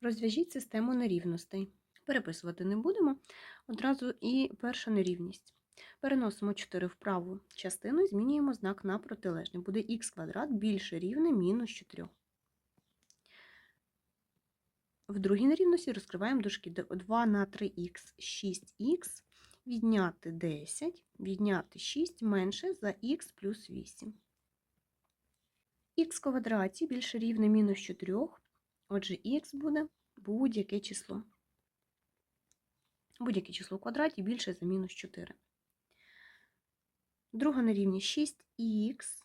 Розв'яжіть систему нерівностей. Переписувати не будемо. Одразу і перша нерівність. Переносимо 4 в праву частину і змінюємо знак на протилежний. Буде х квадрат більше рівне мінус 4. В другій нерівності розкриваємо дужки 2 на 3х 6х, відняти 10, відняти 6 менше за х плюс 8. х квадраті більше рівне мінус 4, отже х буде будь-яке число. Будь-яке число в квадраті більше за мінус 4. Друга нерівність 6х.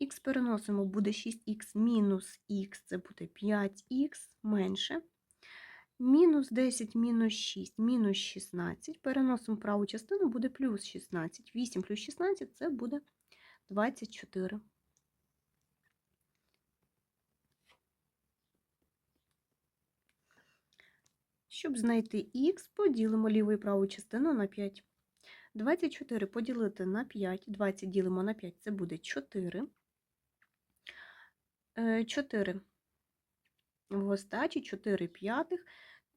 Х переносимо, буде 6х мінус х, це буде 5х менше. Мінус 10 мінус 6 мінус 16. Переносимо праву частину, буде плюс 16. 8 плюс 16 це буде 24. Щоб знайти х, поділимо ліву і праву частину на 5. 24 поділити на 5, 20 ділимо на 5, це буде 4. 4 в остачі, 4 п'ятих,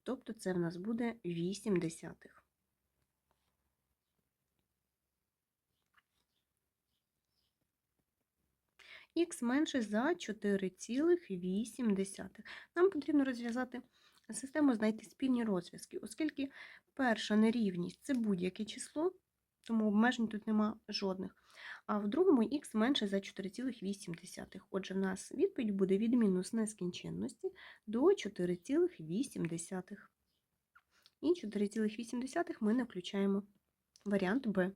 тобто це в нас буде 8 десятих. Х менше за 4,8. Нам потрібно розв'язати систему, знайти спільні розв'язки, оскільки перша нерівність це будь-яке число, тому обмежень тут нема жодних. А в другому х менше за 4,8. Отже, в нас відповідь буде від мінус нескінченності до 4,8. І 4,8 ми не включаємо варіант Б.